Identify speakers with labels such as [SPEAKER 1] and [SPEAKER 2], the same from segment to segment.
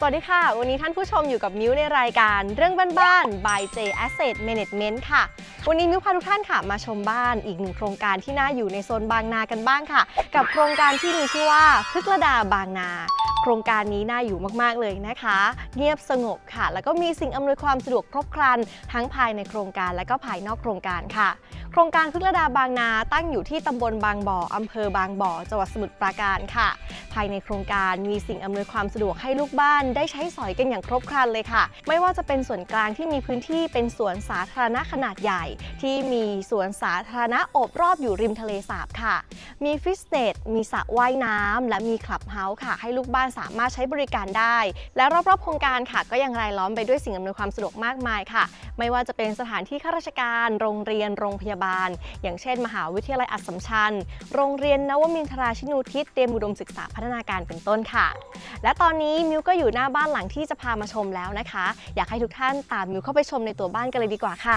[SPEAKER 1] สวัสดีค่ะ วันนี้ท่านผู้ชมอยู่กับมิวในรายการเรื่องบ้านๆ by J Asset Management ค่ะ วันนี้มิวพาทุกท่านค่ะ มาชมบ้านอีกหนึ่งโครงการที่น่าอยู่ในโซนบางนากันบ้างค่ะ กับโครงการที่มีชื่อว่าพฤกระดาบางนา ครงการนี้น่าอยู่มากๆเลยนะคะ เงียบสงบค่ะ แล้วก็มีสิ่งอำนวยความสะดวกครบครัน ทั้งภายในโครงการและก็ภายนอกโครงการค่ะ โครงการพฤกระดาบางนาตั้งอยู่ที่ตำบลบางบ่ออำเภอบางบ่อจังหวัดสมุทรปราการค่ะ ภายในโครงการมีสิ่งอำนวยความสะดวกให้ลูกบ้าน ได้ใช้สอยกันอย่างครบครันเลยค่ะ ไม่ว่าจะเป็นส่วนกลางที่มีพื้นที่เป็นสวนสาธารณะขนาดใหญ่ ที่มีสวนสาธารณะโอบรอบอยู่ริมทะเลสาบค่ะ มีฟิตเนสมีสระว่ายน้ำและมีคลับเฮาส์ค่ะ ให้ลูกบ้านสามารถใช้บริการได้ และรอบๆโครงการค่ะ ก็ยังรายล้อมไปด้วยสิ่งอำนวยความสะดวกมากมายค่ะ ไม่ว่าจะเป็นสถานที่ข้าราชการ โรงเรียน โรงพยาบาล อย่างเช่น มหาวิทยาลัยอัสสัมชัญ โรงเรียนนวมินทราชินูทิศเตรียมอุดมศึกษาพัฒนาการเป็นต้นค่ะ และตอนนี้มิวก็อยู่หน้าบ้านหลังที่จะพามาชมแล้วนะคะ อยากให้ทุกท่านตามมิวเข้าไปชมในตัวบ้านกันเลยดีกว่าค่ะ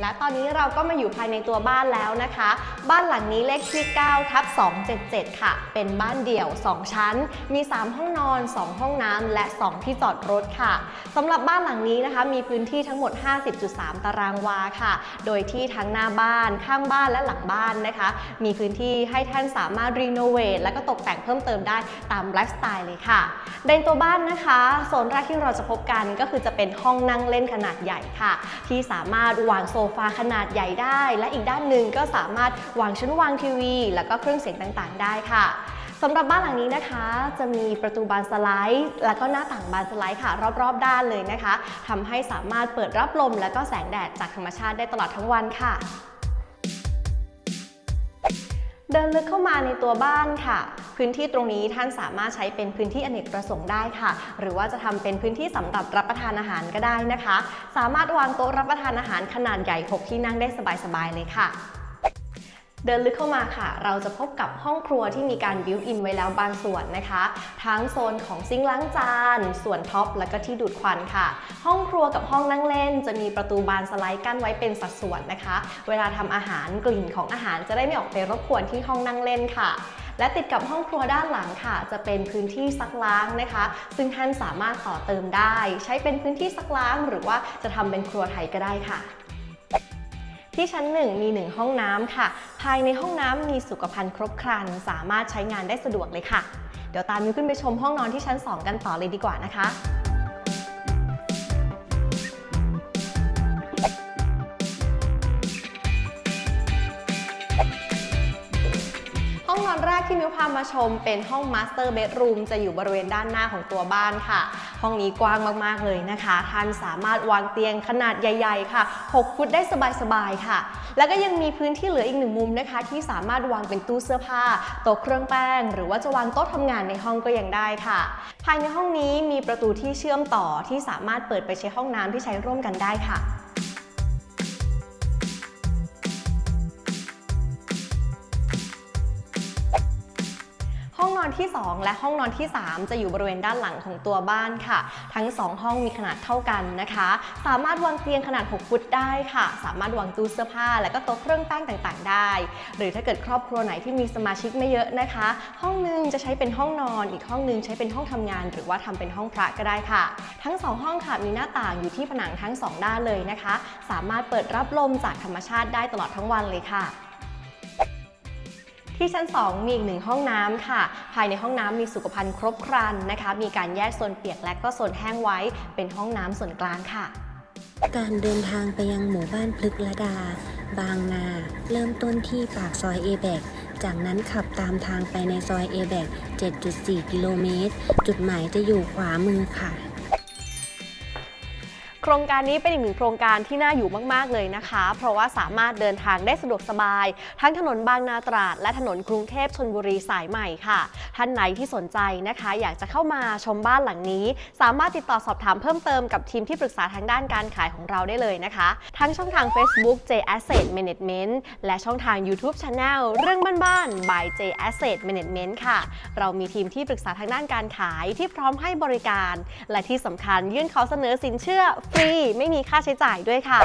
[SPEAKER 1] และตอนนี้เราก็มาอยู่ภายในตัวบ้านแล้วนะคะ บ้านหลังนี้เลขที่9ทับ277 ค่ะ เป็นบ้านเดี่ยว 2 ชั้น มี 3 ห้องนอน 2 ห้องน้ำและ 2 ที่จอดรถค่ะสำหรับบ้านหลังนี้นะคะ มีพื้นที่ทั้งหมด 50.3 ตารางวาค่ะ โดยที่ทั้งหน้าบ้าน ข้างบ้านและหลังบ้านนะคะ มีพื้นที่ให้ท่านสามารถรีโนเวทและก็ตกแต่งเพิ่มเติมได้ตามไลฟ์สไตล์เลยค่ะ ในตัวบ้านนะคะโซนแรกที่เราจะพบกันก็คือจะเป็นห้องนั่งเล่นขนาดใหญ่ค่ะ ที่สามารถวางโซฟาขนาดใหญ่ได้ และอีกด้านหนึ่งก็สามารถวางชั้นวางทีวี แล้วก็เครื่องเสียงต่างๆ ได้ค่ะสำหรับบ้านหลังนี้นะคะ จะมีประตูบานสไลด์ แล้วก็หน้าต่างบานสไลด์ค่ะ รอบๆ ด้านเลยนะคะทำให้สามารถเปิดรับลม และก็แสงแดดจากธรรมชาติได้ตลอดทั้งวันค่ะ เดินลึกเข้ามาในตัวบ้านค่ะ พื้นที่ตรงนี้ท่านสามารถใช้เป็นพื้นที่อเนกประสงค์ได้ค่ะ หรือว่าจะทำเป็นพื้นที่สำหรับรับประทานอาหารก็ได้นะคะ สามารถวางโต๊ะรับประทานอาหารขนาดใหญ่ 6 ที่นั่งได้สบายๆเลยค่ะ เดินลึกเข้ามาค่ะ เราจะพบกับห้องครัวที่มีการบิวอินไว้แล้วบางส่วนนะคะ ทั้งโซนของซิงค์ล้างจาน ส่วนท็อป และก็ที่ดูดควันค่ะ ห้องครัวกับห้องนั่งเล่น จะมีประตูบานสไลด์กั้นไว้เป็นสัดส่วนนะคะ เวลาทำอาหารกลิ่นของอาหารจะได้ไม่ออกไปรบกวนที่ห้องนั่งเล่นค่ะ และติดกับห้องครัวด้านหลังค่ะ จะเป็นพื้นที่ซักล้างนะคะ ซึ่งท่านสามารถต่อเติมได้ ใช้เป็นพื้นที่ซักล้าง หรือว่าจะทำเป็นครัวไทยก็ได้ค่ะ ที่ชั้น 1 มี 1 ห้องน้ำค่ะ ภายในห้องน้ำมีสุขภัณฑ์ครบครัน สามารถใช้งานได้สะดวกเลยค่ะ เดี๋ยวตามมิวขึ้นไปชมห้องนอนที่ชั้น 2 กันต่อเลยดีกว่านะคะห้องนอนแรกที่มิวพามาชมเป็นห้องมาสเตอร์เบดรูมจะอยู่บริเวณด้านหน้าของตัวบ้านค่ะ ห้องนี้กว้างมากๆเลยนะคะ ท่านสามารถวางเตียงขนาดใหญ่ ๆ ค่ะ 6 ฟุตได้สบายๆค่ะ แล้วก็ยังมีพื้นที่เหลืออีกหนึ่งมุมนะคะ ที่สามารถวางเป็นตู้เสื้อผ้าโต๊ะเครื่องแป้ง หรือว่าจะวางโต๊ะทำงานในห้องก็ยังได้ค่ะ ภายในห้องนี้มีประตูที่เชื่อมต่อที่สามารถเปิดไปใช้ห้องน้ำที่ใช้ร่วมกันได้ค่ะ อนที่ 2 และห้องนอนที่ 3 จะอยู่บริเวณด้านหลังของตัวบ้านค่ะ ทั้ง 2 ห้องมีขนาดเท่ากันนะคะ สามารถวางเตียงขนาด 6 ฟุตได้ค่ะ สามารถวางตู้เสื้อผ้า และก็โต๊ะเครื่องแป้งต่างๆ ได้ หรือถ้าเกิดครอบครัวไหนที่มีสมาชิกไม่เยอะนะคะ ห้องนึงจะใช้เป็นห้องนอน อีกห้องนึงใช้เป็นห้องทำงาน หรือว่าทำเป็นห้องพระก็ได้ค่ะ ทั้ง 2 ห้องค่ะมีหน้าต่างอยู่ที่ผนังทั้ง 2 ด้านเลยนะคะ สามารถเปิดรับลมจากธรรมชาติได้ตลอดทั้งวันเลยค่ะ ที่ชั้น 2 มีอีกหนึ่งห้องน้ำค่ะ ภายในห้องน้ำมีสุขภัณฑ์ครบครันนะคะ มีการแยกโซนเปียกและก็โซนแห้งไว้ เป็นห้องน้ำส่วนกลางค่ะ
[SPEAKER 2] การเดินทางไปยังหมู่บ้านพฤกษดา บางนา เริ่มต้นที่ปากซอยเอแบกจากนั้นขับตามทางไปในซอยเอแบก7.4 กิโลเมตร จุดหมายจะอยู่ขวามือค่ะ
[SPEAKER 1] ครงการนี้เป็นอีกหนึ่งโครงการที่น่าอยู่มาก ๆ เลยนะคะ เพราะว่าสามารถเดินทางได้สะดวกสบาย ทั้งถนนบางนาตราด และถนนกรุงเทพชนบุรีสายใหม่ค่ะ ท่านไหนที่สนใจนะคะ อยากจะเข้ามาชมบ้านหลังนี้ สามารถติดต่อสอบถามเพิ่มเติมกับทีมที่ปรึกษาทางด้านการขายของเราได้เลยนะคะ ทั้งช่องทาง Facebook J Asset Management และช่องทาง YouTube Channel เรื่องบ้านๆ by J Asset Management ค่ะ เรามีทีมที่ปรึกษาทางด้านการขายที่พร้อมให้บริการ และที่สำคัญยื่นขอเสนอสินเชื่อรีไม่มีค่าใช้จ่ายด้วยค่ะ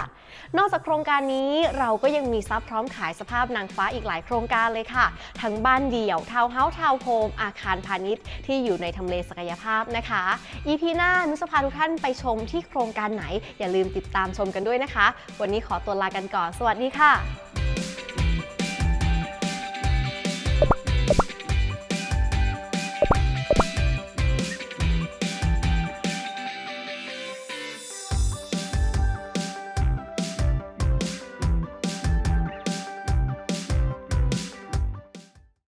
[SPEAKER 1] นอกจากโครงการนี้เราก็ยังมีซับพร้อมขายสภาพนางฟ้าอีกหลายโครงการเลยค่ะ ทั้งบ้านเดี่ยวทาวน์เฮาส์ทาวน์โฮมอาคารพาณิชย์ที่อยู่ในทำเลศักยภาพนะคะ EP หน้านุสภาทุกท่านไปชมที่โครงการไหน อย่าลืมติดตามชมกันด้วยนะคะ วันนี้ขอตัวลากันก่อน สวัสดีค่ะ